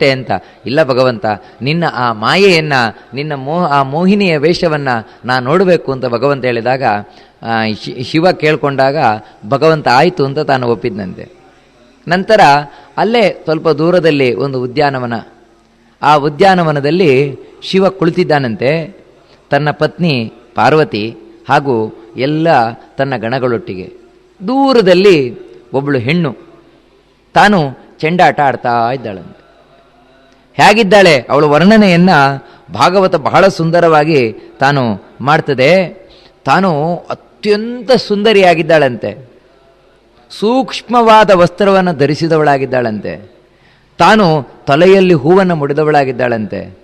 ಅಷ್ಟೇ ಅಂತ. ಇಲ್ಲ ಭಗವಂತ, ನಿನ್ನ ಆ ಮಾಯೆಯನ್ನ, ನಿನ್ನ ಮೋಹ, ಆ ಮೋಹಿನಿಯ ವೇಷವನ್ನ ನಾನು ನೋಡಬೇಕು ಅಂತ ಭಗವಂತ ಹೇಳಿದಾಗ ಶಿವ ಕೇಳಿಕೊಂಡಾಗ ಭಗವಂತ ಆಯಿತು ಅಂತ ತಾನು ಒಪ್ಪಿದ್ನಂತೆ. ನಂತರ ಅಲ್ಲೇ ಸ್ವಲ್ಪ ದೂರದಲ್ಲಿ ಒಂದು ಉದ್ಯಾನವನ, ಆ ಉದ್ಯಾನವನದಲ್ಲಿ ಶಿವ ಕುಳಿತಿದ್ದಾನಂತೆ. ತನ್ನ ಪತ್ನಿ ಪಾರ್ವತಿ ಹಾಗೂ ಎಲ್ಲ ತನ್ನ ಗಣಗಳೊಟ್ಟಿಗೆ. ದೂರದಲ್ಲಿ ಒಬ್ಬಳು ಹೆಣ್ಣು, ತಾನು ಚೆಂಡಾಟ ಆಡ್ತಾ ಇದ್ದಾಳಂತೆ. ಹೇಗಿದ್ದಾಳೆ? ಅವಳ ವರ್ಣನೆಯನ್ನ ಭಾಗವತ ಬಹಳ ಸುಂದರವಾಗಿ ತಾನು ಮಾಡ್ತದೆ. ತಾನು ಅತ್ಯಂತ ಸುಂದರಿಯಾಗಿದ್ದಾಳಂತೆ. ಸೂಕ್ಷ್ಮವಾದ ವಸ್ತ್ರವನ್ನು ಧರಿಸಿದವಳಾಗಿದ್ದಾಳಂತೆ. ತಾನು ತಲೆಯಲ್ಲಿ ಹೂವನ್ನು ಮುಡಿದವಳಾಗಿದ್ದಾಳಂತೆ.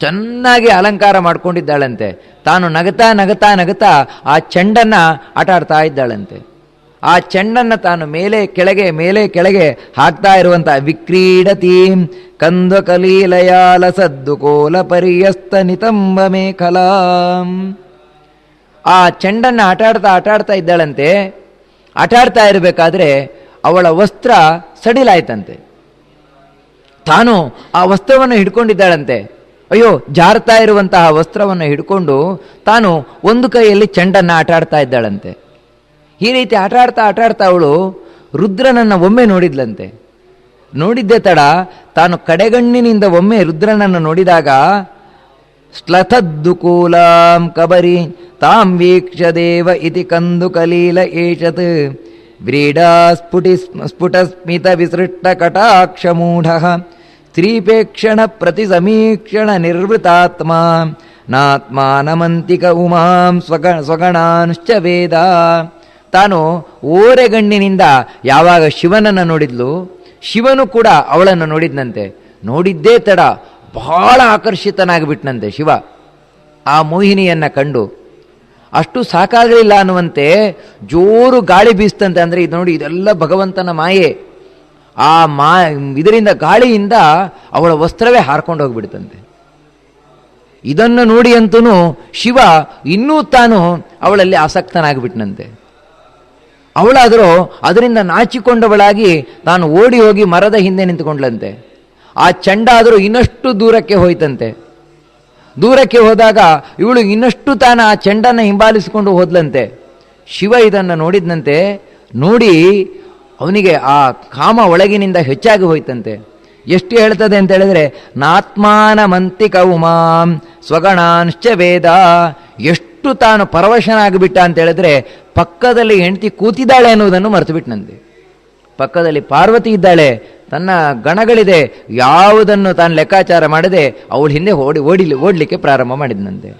ಚೆನ್ನಾಗಿ ಅಲಂಕಾರ ಮಾಡಿಕೊಂಡಿದ್ದಾಳಂತೆ. ತಾನು ನಗತಾ ನಗತಾ ನಗತಾ ಆ ಚೆಂಡನ್ನು ಆಟ ಆಡ್ತಾ ಇದ್ದಾಳಂತೆ. ಆ ಚೆಂಡನ್ನು ತಾನು ಮೇಲೆ, ಕೆಳಗೆ ಮೇಲೆ, ಕೆಳಗೆ ಹಾಕ್ತಾ ಇರುವಂತ ವಿಕ್ರೀಡತಿ. ಕಂದ ಕಲೀಲಯಾಲ ಸದ್ದು ಕೋಲ ಪರಿಯಸ್ತ ನಿತಂಬ ಮೇಖಲಾಂ. ಆ ಚೆಂಡನ್ನು ಆಟಾಡ್ತಾ ಆಟಾಡ್ತಾ ಇದ್ದಾಳಂತೆ. ಆಟಾಡ್ತಾ ಇರಬೇಕಾದ್ರೆ ಅವಳ ವಸ್ತ್ರ ಸಡಿಲಾಯ್ತಂತೆ. ತಾನು ಆ ವಸ್ತ್ರವನ್ನು ಹಿಡ್ಕೊಂಡಿದ್ದಾಳಂತೆ. ಅಯ್ಯೋ, ಜಾರ್ತಾ ಇರುವಂತಹ ವಸ್ತ್ರವನ್ನು ಹಿಡ್ಕೊಂಡು ತಾನು ಒಂದು ಕೈಯಲ್ಲಿ ಚೆಂಡನ್ನು ಆಟಾಡ್ತಾ ಇದ್ದಾಳಂತೆ. ಈ ರೀತಿ ಆಟಾಡ್ತಾ ಆಟಾಡ್ತಾ ಅವಳು ರುದ್ರನನ್ನು ಒಮ್ಮೆ ನೋಡಿದ್ಲಂತೆ. ನೋಡಿದ್ದೆ ತಡ ತಾನು ಕಡೆಗಣ್ಣಿನಿಂದ ಒಮ್ಮೆ ರುದ್ರನನ್ನು ನೋಡಿದಾಗ ಸ್ಲಥದ್ದುಕೂಲಾಂ ಕಬರಿ ತಾಂ ವೀಕ್ಷ ದೇವ ಇತಿ ಕಂದು ಕಲೀಲ ಏಷತ್ ವ್ರೀಡಾ ಸ್ಫುಟಿ ಸ್ಫುಟಸ್ಮಿತ ವಿಸೃಷ್ಟ ಕಟಾಕ್ಷ ಮೂಢ ಸ್ತ್ರೀಪೇಕ್ಷಣ ಪ್ರತಿ ಸಮೀಕ್ಷಣ ನಿರ್ವೃತಾತ್ಮ ನಾತ್ಮಾನಮಂತಿಕ ಉಮಾಂ ಸ್ವಗ, ಸ್ವಗಣಾಂಶ್ಚ ವೇದ ತಾನು ಓರೆಗಣ್ಣಿನಿಂದ ಯಾವಾಗ ಶಿವನನ್ನು ನೋಡಿದ್ಲು? ಶಿವನು ಕೂಡ ಅವಳನ್ನು ನೋಡಿದ್ನಂತೆ. ನೋಡಿದ್ದೇ ತಡ ಬಹಳ ಆಕರ್ಷಿತನಾಗಿಬಿಟ್ನಂತೆ ಶಿವ. ಆ ಮೋಹಿನಿಯನ್ನು ಕಂಡು, ಅಷ್ಟು ಸಾಕಾಗಲಿಲ್ಲ ಅನ್ನುವಂತೆ ಜೋರು ಗಾಳಿ ಬೀಸ್ತಂತೆ ಅಂದರೆ ಇದು ನೋಡಿ ಇದೆಲ್ಲ ಭಗವಂತನ ಮಾಯೆ. ಆ ಮಾ, ಇದರಿಂದ ಗಾಳಿಯಿಂದ ಅವಳ ವಸ್ತ್ರವೇ ಹಾರ್ಕೊಂಡು ಹೋಗ್ಬಿಡ್ತಂತೆ. ಇದನ್ನು ನೋಡಿ ಅಂತೂ ಶಿವ ಇನ್ನೂ ತಾನು ಅವಳಲ್ಲಿ ಆಸಕ್ತನಾಗ್ಬಿಟ್ನಂತೆ. ಅವಳಾದರೂ ಅದರಿಂದ ನಾಚಿಕೊಂಡವಳಾಗಿ ತಾನು ಓಡಿ ಹೋಗಿ ಮರದ ಹಿಂದೆ ನಿಂತುಕೊಂಡ್ಲಂತೆ ಆ ಚಂಡ ಆದರೂ ಇನ್ನಷ್ಟು ದೂರಕ್ಕೆ ಹೋಯ್ತಂತೆ. ದೂರಕ್ಕೆ ಹೋದಾಗ ಇವಳು ಇನ್ನಷ್ಟು ತಾನ ಆ ಚೆಂಡನ್ನು ಹಿಂಬಾಲಿಸಿಕೊಂಡು ಹೋದ್ಲಂತೆ. ಶಿವ ಇದನ್ನು ನೋಡಿದ್ನಂತೆ. ನೋಡಿ ಅವನಿಗೆ ಆ ಕಾಮ ಒಳಗಿನಿಂದ ಹೆಚ್ಚಾಗಿ ಹೋಯ್ತಂತೆ. ಎಷ್ಟು ಹೇಳ್ತದೆ ಅಂತ ಹೇಳಿದ್ರೆ ನಾತ್ಮಾನ ಮಂತಿಕ ಉಮಾಂ ಸ್ವಗಣಾಂಶ್ಚ ವೇದ, ಎಷ್ಟು ತಾನು ಪರವಶನಾಗಿಬಿಟ್ಟ ಅಂತ ಹೇಳಿದ್ರೆ ಪಕ್ಕದಲ್ಲಿ ಹೆಂಡತಿ ಕೂತಿದ್ದಾಳೆ ಅನ್ನುವುದನ್ನು ಮರೆತು ಬಿಟ್ನಂತೆ ಪಕ್ಕದಲ್ಲಿ ಪಾರ್ವತಿ ಇದ್ದಾಳೆ, ತನ್ನ ಗಣಗಳಿದೆ, ಯಾವುದನ್ನು ತಾನು ಲೆಕ್ಕಾಚಾರ ಮಾಡದೆ ಅವಳು ಹಿಂದೆ ಓಡಿ ಓಡಿ ಓಡಲಿಕ್ಕೆ ಪ್ರಾರಂಭ ಮಾಡಿದ್ನಂತೆ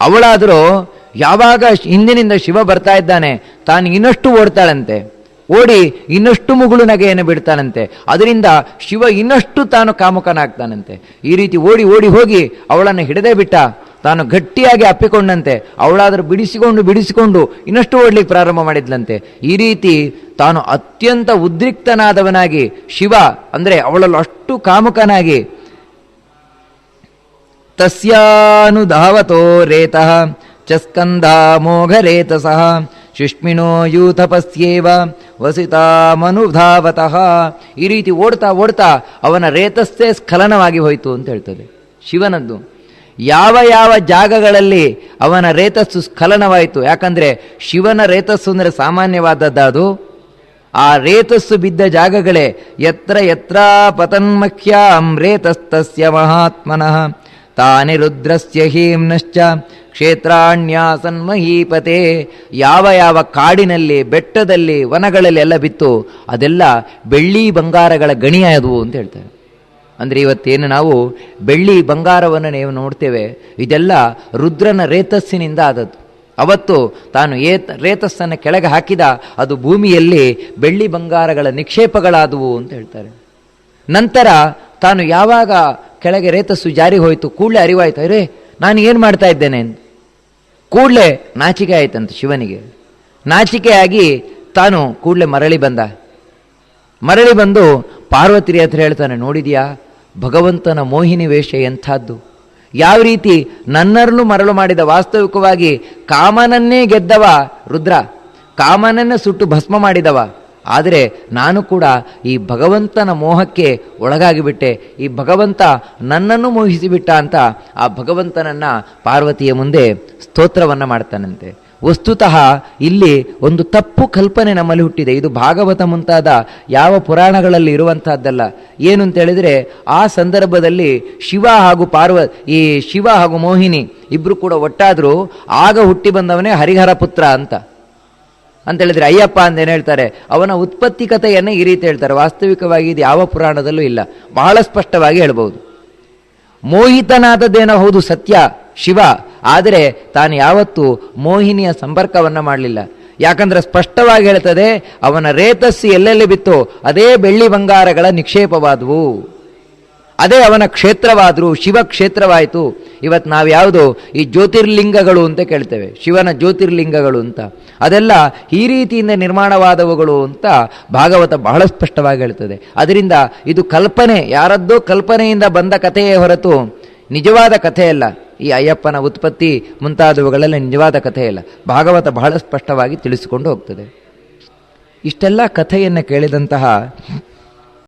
ಅವಳಾದರೂ ಯಾವಾಗ ಹಿಂದಿನಿಂದ ಶಿವ ಬರ್ತಾ ಇದ್ದಾನೆ, ತಾನು ಇನ್ನಷ್ಟು ಓಡ್ತಾಳಂತೆ. ಓಡಿ ಇನ್ನಷ್ಟು ಮುಗುಳು ನಗೆಯನ್ನು ಬಿಡ್ತಾನಂತೆ. ಅದರಿಂದ ಶಿವ ಇನ್ನಷ್ಟು ತಾನು ಕಾಮುಕನಾಗ್ತಾನಂತೆ. ಈ ರೀತಿ ಓಡಿ ಓಡಿ ಹೋಗಿ ಅವಳನ್ನು ಹಿಡದೇ ಬಿಟ್ಟ ತಾನು ಗಟ್ಟಿಯಾಗಿ ಅಪ್ಪಿಕೊಂಡಂತೆ, ಅವಳಾದರೂ ಬಿಡಿಸಿಕೊಂಡು ಬಿಡಿಸಿಕೊಂಡು ಇನ್ನಷ್ಟು ಓಡಲಿಕ್ಕೆ ಪ್ರಾರಂಭ ಮಾಡಿದ್ಲಂತೆ. ಈ ರೀತಿ ತಾನು ಅತ್ಯಂತ ಉದ್ರಿಕ್ತನಾದವನಾಗಿ ಶಿವ, ಅಂದರೆ ಅವಳಲ್ಲಿ ಅಷ್ಟು ಕಾಮುಕನಾಗಿ, ತಸ್ಯಾನುಧಾವತೋ ರೇತಃ ಚಸ್ಕಂಧಾಮೋಘರೇತಸಃ ಶುಷ್ಮಿನೋ ಯೂಥಪಸ್ಯೇವ ವಸಿತಾಮನುಧಾವತಃ ಈ ರೀತಿ ಓಡ್ತಾ ಓಡ್ತಾ ಅವನ ರೇತಸ್ಸೇ ಸ್ಖಲನವಾಗಿ ಹೋಯಿತು ಅಂತ ಹೇಳ್ತದೆ. ಶಿವನದ್ದು. ಯಾವ ಯಾವ ಜಾಗಗಳಲ್ಲಿ ಅವನ ರೇತಸ್ಸು ಸ್ಖಲನವಾಯಿತು? ಯಾಕಂದರೆ ಶಿವನ ರೇತಸ್ಸು ಅಂದರೆ ಸಾಮಾನ್ಯವಾದದ್ದು ಆ ರೇತಸ್ಸು ಬಿದ್ದ ಜಾಗಗಳೇ ಯತ್ರ ಯತ್ರ ಪತನ್ಮಖ್ಯಾಂ ರೇತಸ್ತಸ್ಯ ಮಹಾತ್ಮನಃ. ತಾನಿ ರುದ್ರಸ್ಯ ಹೀಮ್ನಶ್ಚ ಕ್ಷೇತ್ರಾಣ್ಯಾಸನ್ಮಹೀಪತೆ. ಯಾವ ಯಾವ ಕಾಡಿನಲ್ಲಿ, ಬೆಟ್ಟದಲ್ಲಿ, ವನಗಳಲ್ಲಿ ಎಲ್ಲ ಬಿತ್ತು, ಅದೆಲ್ಲ ಬೆಳ್ಳಿ ಬಂಗಾರಗಳ ಗಣಿಯಾದವು ಅಂತ ಹೇಳ್ತಾರೆ. ಅಂದರೆ ಇವತ್ತೇನು ನಾವು ಬೆಳ್ಳಿ ಬಂಗಾರವನ್ನು ನೀವು ನೋಡ್ತೇವೆ. ಇದೆಲ್ಲ ರುದ್ರನ ರೇತಸ್ಸಿನಿಂದ ಆದದ್ದು. ಅವತ್ತು ತಾನು ಏತ, ರೇತಸ್ಸನ್ನು ಕೆಳಗೆ ಹಾಕಿದ, ಅದು ಭೂಮಿಯಲ್ಲಿ ಬೆಳ್ಳಿ ಬಂಗಾರಗಳ ನಿಕ್ಷೇಪಗಳಾದವು ಅಂತ ಹೇಳ್ತಾರೆ. ನಂತರ ತಾನು ಯಾವಾಗ ಕೆಳಗೆ ರೇತಸ್ಸು ಜಾರಿ ಹೋಯಿತು, ಕೂಡಲೇ ಅರಿವಾಯ್ತು, ಅರೇ, ನಾನು ಏನು ಮಾಡ್ತಾ ಇದ್ದೇನೆ? ಕೂಡಲೇ ನಾಚಿಕೆ ಆಯ್ತಂತ ಶಿವನಿಗೆ. ನಾಚಿಕೆಯಾಗಿ ತಾನು ಕೂಡಲೇ ಮರಳಿ ಬಂದ. ಮರಳಿ ಬಂದು ಪಾರ್ವತಿರಿ ಹತ್ರ ಹೇಳ್ತಾನೆ, ನೋಡಿದ್ಯಾ? ಭಗವಂತನ ಮೋಹಿನಿ ವೇಷ ಎಂಥದ್ದು? ಯಾವ ರೀತಿ ನನ್ನರನ್ನು ಮರಳು ಮಾಡಿದ ವಾಸ್ತವಿಕವಾಗಿ ಕಾಮನನ್ನೇ ಗೆದ್ದವ ರುದ್ರ, ಕಾಮನನ್ನೇ ಸುಟ್ಟು ಭಸ್ಮ ಮಾಡಿದವ. ಆದರೆ ನಾನು ಕೂಡ ಈ ಭಗವಂತನ ಮೋಹಕ್ಕೆ ಒಳಗಾಗಿಬಿಟ್ಟೆ. ಈ ಭಗವಂತ ನನ್ನನ್ನು ಮೋಹಿಸಿಬಿಟ್ಟ ಅಂತ ಆ ಭಗವಂತನನ್ನು ಪಾರ್ವತಿಯ ಮುಂದೆ ಸ್ತೋತ್ರವನ್ನು ಮಾಡ್ತಾನಂತೆ. ವಸ್ತುತಃ ಇಲ್ಲಿ ಒಂದು ತಪ್ಪು ಕಲ್ಪನೆ ನಮ್ಮಲ್ಲಿ ಹುಟ್ಟಿದೆ. ಇದು ಭಾಗವತ ಮುಂತಾದ ಯಾವ ಪುರಾಣಗಳಲ್ಲಿ ಇರುವಂತಹದ್ದಲ್ಲ. ಏನು ಅಂತ ಹೇಳಿದ್ರೆ, ಆ ಸಂದರ್ಭದಲ್ಲಿ ಶಿವ ಹಾಗೂ ಪಾರ್ವ, ಈ ಶಿವ ಹಾಗೂ ಮೋಹಿನಿ ಇಬ್ಬರು ಕೂಡ ಒಟ್ಟಾದರೂ ಆಗ ಹುಟ್ಟಿ ಬಂದವನೇ ಹರಿಹರ ಪುತ್ರ ಅಂತ. ಅಂತ ಹೇಳಿದ್ರೆ ಅಯ್ಯಪ್ಪ ಅಂತ ಏನು ಹೇಳ್ತಾರೆ? ಅವನ ಉತ್ಪತ್ತಿ ಕಥೆಯನ್ನು ಈ ರೀತಿ ಹೇಳ್ತಾರೆ. ವಾಸ್ತವಿಕವಾಗಿ ಇದು ಯಾವ ಪುರಾಣದಲ್ಲೂ ಇಲ್ಲ. ಬಹಳ ಸ್ಪಷ್ಟವಾಗಿ ಹೇಳ್ಬೋದು. ಮೋಹಿತನಾದದ್ದೇನೋ ಹೌದು ಸತ್ಯ, ಶಿವ. ಆದರೆ ತಾನು ಯಾವತ್ತೂ ಮೋಹಿನಿಯ ಸಂಪರ್ಕವನ್ನು ಮಾಡಲಿಲ್ಲ. ಯಾಕಂದ್ರೆ ಸ್ಪಷ್ಟವಾಗಿ ಹೇಳ್ತದೆ, ಅವನ ರೇತಸ್ಸು ಎಲ್ಲೆಲ್ಲಿ ಬಿತ್ತು ಅದೇ ಬೆಳ್ಳಿ ಬಂಗಾರಗಳ ನಿಕ್ಷೇಪವಾದವು. ಅದೇ ಅವನ ಕ್ಷೇತ್ರವಾದರೂ ಶಿವ ಕ್ಷೇತ್ರವಾಯಿತು. ಇವತ್ತು ನಾವು ಯಾವುದು ಈ ಜ್ಯೋತಿರ್ಲಿಂಗಗಳು ಅಂತ ಕೇಳ್ತೇವೆ. ಶಿವನ ಜ್ಯೋತಿರ್ಲಿಂಗಗಳು ಅಂತ. ಅದೆಲ್ಲ ಈ ರೀತಿಯಿಂದ ನಿರ್ಮಾಣವಾದವುಗಳು ಅಂತ ಭಾಗವತ ಬಹಳ ಸ್ಪಷ್ಟವಾಗಿ ಹೇಳ್ತದೆ. ಅದರಿಂದ ಇದು ಕಲ್ಪನೆ, ಯಾರದ್ದೋ ಕಲ್ಪನೆಯಿಂದ ಬಂದ ಕಥೆಯೇ ಹೊರತು ನಿಜವಾದ ಕಥೆಯಲ್ಲ ಈ ಅಯ್ಯಪ್ಪನ ಉತ್ಪತ್ತಿ ಮುಂತಾದವುಗಳೆಲ್ಲ ನಿಜವಾದ ಕಥೆಯಲ್ಲ ಭಾಗವತ ಬಹಳ ಸ್ಪಷ್ಟವಾಗಿ ತಿಳಿಸಿಕೊಂಡು ಹೋಗ್ತದೆ. ಇಷ್ಟೆಲ್ಲ ಕಥೆಯನ್ನು ಕೇಳಿದಂತಹ